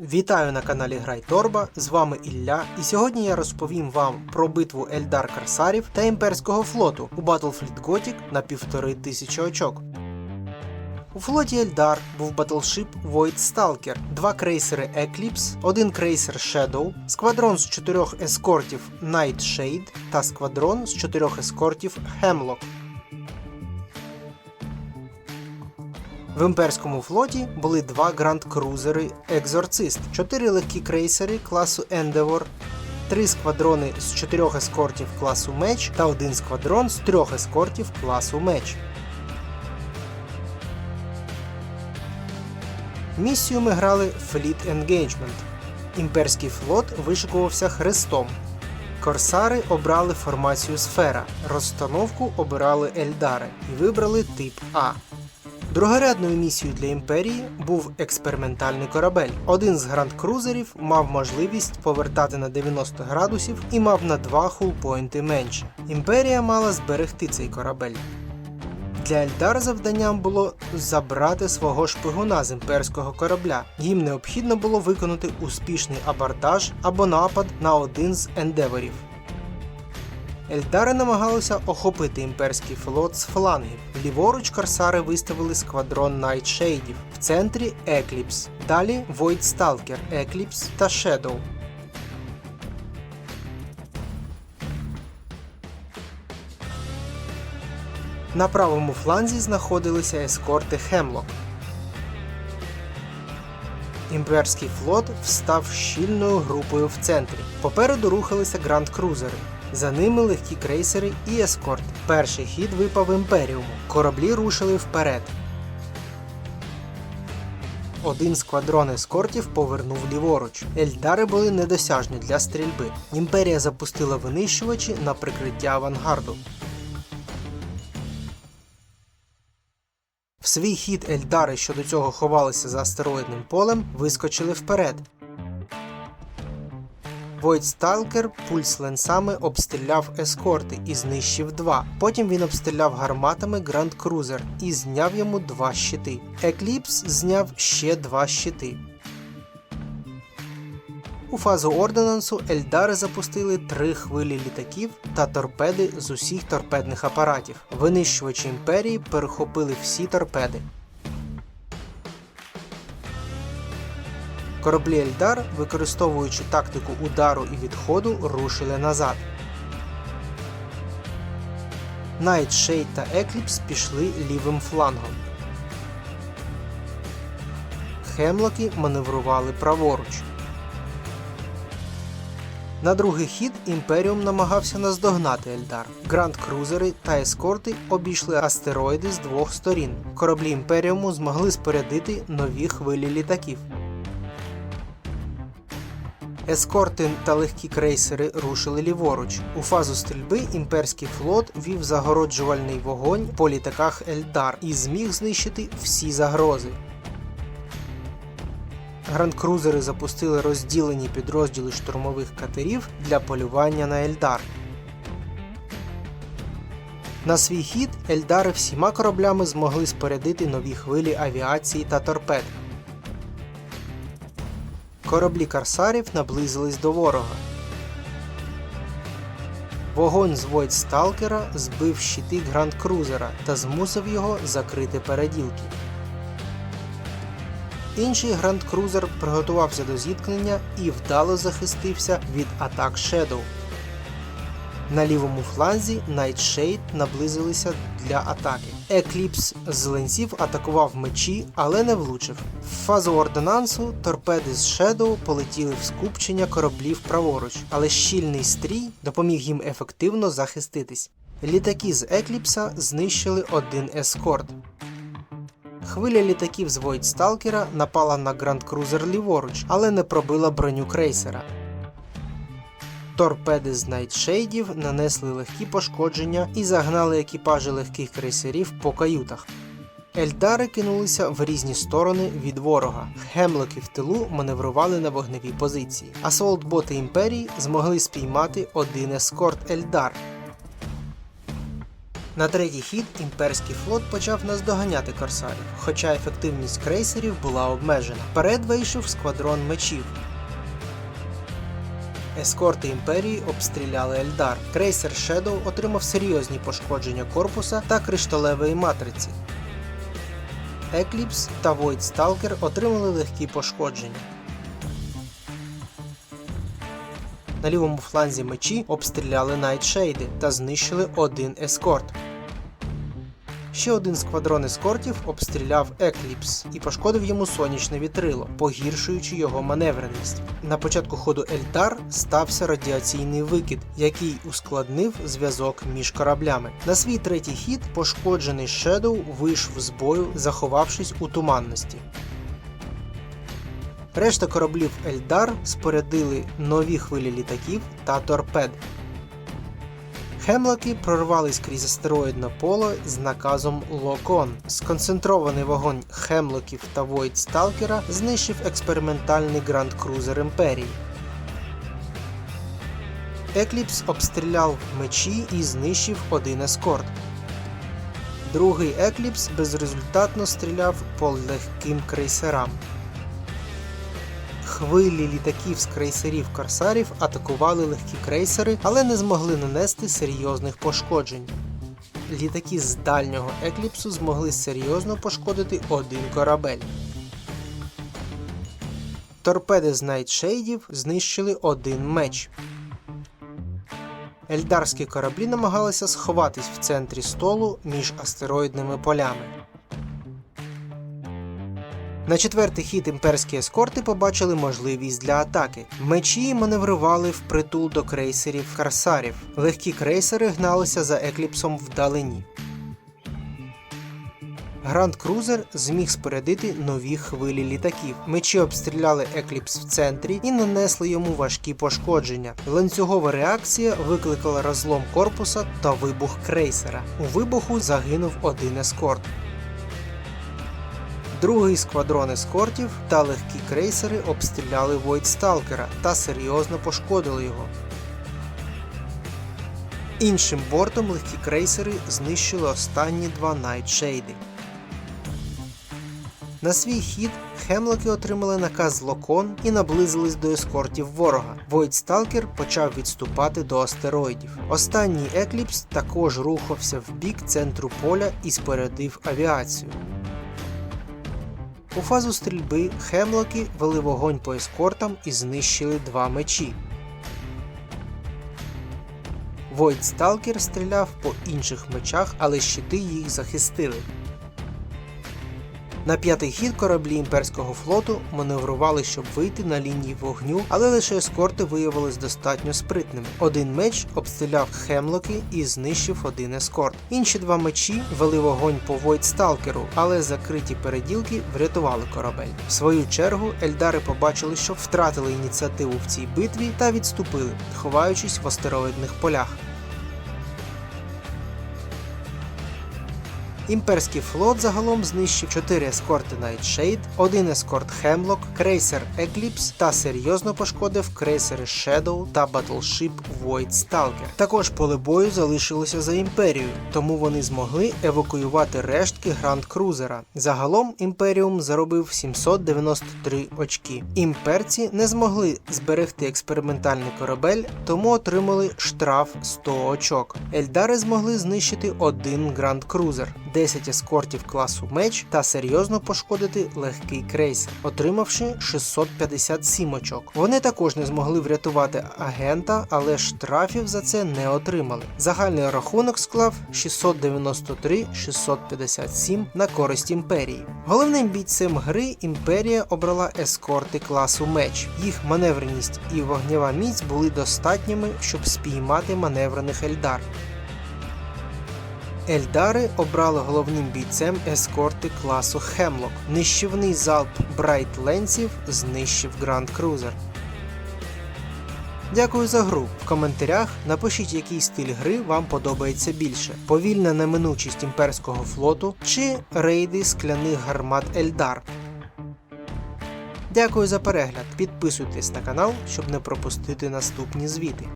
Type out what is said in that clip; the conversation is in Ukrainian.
Вітаю на каналі Грай Торба, з вами Ілля, і сьогодні я розповім вам про битву Ельдар Корсарів та імперського флоту у Battlefield Gothic на півтори тисячі очок. У флоті Ельдар був батлшип Void Stalker, два крейсери Eclipse, один крейсер Shadow, сквадрон з чотирьох ескортів Nightshade та сквадрон з чотирьох ескортів Hemlock. В імперському флоті були два гранд-крузери Екзорцист, чотири легкі крейсери класу Endeavor, три сквадрони з чотирьох ескортів класу Меч та один сквадрон з трьох ескортів класу Меч. Місію ми грали Fleet Engagement. Імперський флот вишикувався хрестом. Корсари обрали формацію сфера, розстановку обирали Ельдари і вибрали тип А. Другорядною місією для імперії був експериментальний корабель. Один з гранд-крузерів мав можливість повертати на 90 градусів і мав на два хулпойнти менше. Імперія мала зберегти цей корабель. Для Ельдар завданням було забрати свого шпигуна з імперського корабля. Їм необхідно було виконати успішний абордаж або напад на один з ендеворів. Ельдари намагалися охопити імперський флот з флангів. Ліворуч корсари виставили сквадрон Найтшейдів, в центрі Екліпс, далі Stalker, Екліпс та Shadow. На правому фланзі знаходилися ескорти Хемлок. Імперський флот встав щільною групою в центрі. Попереду рухалися гранд-крузери. За ними легкі крейсери і ескорт. Перший хід випав імперіуму. Кораблі рушили вперед. Один сквадрон ескортів повернув ліворуч. Ельдари були недосяжні для стрільби. Імперія запустила винищувачі на прикриття авангарду. В свій хід Ельдари, що до цього ховалися за астероїдним полем, вискочили вперед. Void Stalker пульс ленсами обстріляв ескорти і знищив два. Потім він обстріляв гарматами Grand Cruiser і зняв йому два щити. Eclipse зняв ще два щити. У фазу ордонансу Ельдари запустили три хвилі літаків та торпеди з усіх торпедних апаратів. Винищувачі імперії перехопили всі торпеди. Кораблі Ельдар, використовуючи тактику удару і відходу, рушили назад. Nightshade та Eclipse пішли лівим флангом. Хемлоки маневрували праворуч. На другий хід Імперіум намагався наздогнати Ельдар. Гранд-крузери та ескорти обійшли астероїди з двох сторін. Кораблі Імперіуму змогли спорядити нові хвилі літаків. Ескорти та легкі крейсери рушили ліворуч. У фазу стрільби імперський флот вів загороджувальний вогонь по літаках Ельдар і зміг знищити всі загрози. Грандкрузери запустили розділені підрозділи штурмових катерів для полювання на Ельдар. На свій хід Ельдари всіма кораблями змогли спорядити нові хвилі авіації та торпед. Кораблі корсарів наблизились до ворога. Вогонь з Void Сталкера збив щити Гранд Крузера та змусив його закрити переділки. Інший Гранд Крузер приготувався до зіткнення і вдало захистився від атак Shadow. На лівому фланзі Nightshade наблизилися для атаки. Екліпс з ленців атакував мечі, але не влучив. В фазу ордонансу торпеди з Shadow полетіли в скупчення кораблів праворуч, але щільний стрій допоміг їм ефективно захиститись. Літаки з Екліпса знищили один ескорт. Хвиля літаків з Void напала на Гранд Крузер ліворуч, але не пробила броню крейсера. Торпеди з Найтшейдів нанесли легкі пошкодження і загнали екіпажі легких крейсерів по каютах. Ельдари кинулися в різні сторони від ворога. Хемлоки в тилу маневрували на вогневій позиції. Асолтботи імперії змогли спіймати один ескорт Ельдар. На третій хід імперський флот почав наздоганяти корсарів, хоча ефективність крейсерів була обмежена. Вперед вийшов сквадрон мечів. Ескорти імперії обстріляли Ельдар. Крейсер Shadow отримав серйозні пошкодження корпуса та кришталевої матриці. Екліпс та Void Stalker отримали легкі пошкодження. На лівому фланзі мечі обстріляли Найтшейди та знищили один ескорт. Ще один сквадрон ескортів обстріляв Екліпс і пошкодив йому сонячне вітрило, погіршуючи його маневреність. На початку ходу Ельдар стався радіаційний викид, який ускладнив зв'язок між кораблями. На свій третій хід пошкоджений Shadow вийшов з бою, заховавшись у туманності. Решта кораблів Ельдар спорядили нові хвилі літаків та торпед. Хемлоки прорвались крізь астероїдне поле з наказом Локон. Сконцентрований вогонь Хемлоків та Войд Сталкера знищив експериментальний Гранд Крузер Імперії. Екліпс обстріляв мечі і знищив один ескорт. Другий Екліпс безрезультатно стріляв по легким крейсерам. Хвилі літаків з крейсерів корсарів атакували легкі крейсери, але не змогли нанести серйозних пошкоджень. Літаки з дальнього екліпсу змогли серйозно пошкодити один корабель. Торпеди з Найтшейдів знищили один меч. Ельдарські кораблі намагалися сховатись в центрі столу між астероїдними полями. На четвертий хід імперські ескорти побачили можливість для атаки. Мечі маневрували впритул до крейсерів карсарів. Легкі крейсери гналися за екліпсом вдалині. Гранд Крузер зміг спорядити нові хвилі літаків. Мечі обстріляли екліпс в центрі і нанесли йому важкі пошкодження. Ланцюгова реакція викликала розлом корпуса та вибух крейсера. У вибуху загинув один ескорт. Другий сквадрон ескортів та легкі крейсери обстріляли Войдсталкера та серйозно пошкодили його. Іншим бортом легкі крейсери знищили останні два Найтшейди. На свій хід Хемлоки отримали наказ Локон і наблизились до ескортів ворога. Войдсталкер почав відступати до астероїдів. Останній Екліпс також рухався в бік центру поля і спорядив авіацію. У фазу стрільби Хемлоки вели вогонь по ескортам і знищили два мечі. Войд Сталкер стріляв по інших мечах, але щити їх захистили. На п'ятий хід кораблі імперського флоту маневрували, щоб вийти на лінії вогню, але лише ескорти виявились достатньо спритними. Один меч обстріляв Хемлоки і знищив один ескорт. Інші два мечі вели вогонь по Войдсталкеру, але закриті переділки врятували корабель. В свою чергу Ельдари побачили, що втратили ініціативу в цій битві та відступили, ховаючись в астероїдних полях. Імперський флот загалом знищив 4 ескорти Nightshade, один ескорт Hemlock, крейсер Eclipse та серйозно пошкодив крейсери Shadow та батлшип Void Stalker. Також поле бою залишилося за імперією, тому вони змогли евакуювати рештки Гранд Крузера. Загалом Імперіум заробив 793 очки. Імперці не змогли зберегти експериментальний корабель, тому отримали штраф 100 очок. Ельдари змогли знищити один Гранд Крузер. 10 ескортів класу меч та серйозно пошкодити легкий крейсер, отримавши 657 очок. Вони також не змогли врятувати агента, але штрафів за це не отримали. Загальний рахунок склав 693-657 на користь імперії. Головним бійцем гри імперія обрала ескорти класу меч. Їх маневреність і вогнева міць були достатніми, щоб спіймати маневрених ельдар. Ельдари обрали головним бійцем ескорти класу Хемлок. Нищівний залп Брайт Ленсів знищив Гранд Крузер. Дякую за гру. В коментарях напишіть, який стиль гри вам подобається більше: повільна неминучість імперського флоту чи рейди скляних гармат Ельдар. Дякую за перегляд. Підписуйтесь на канал, щоб не пропустити наступні звіти.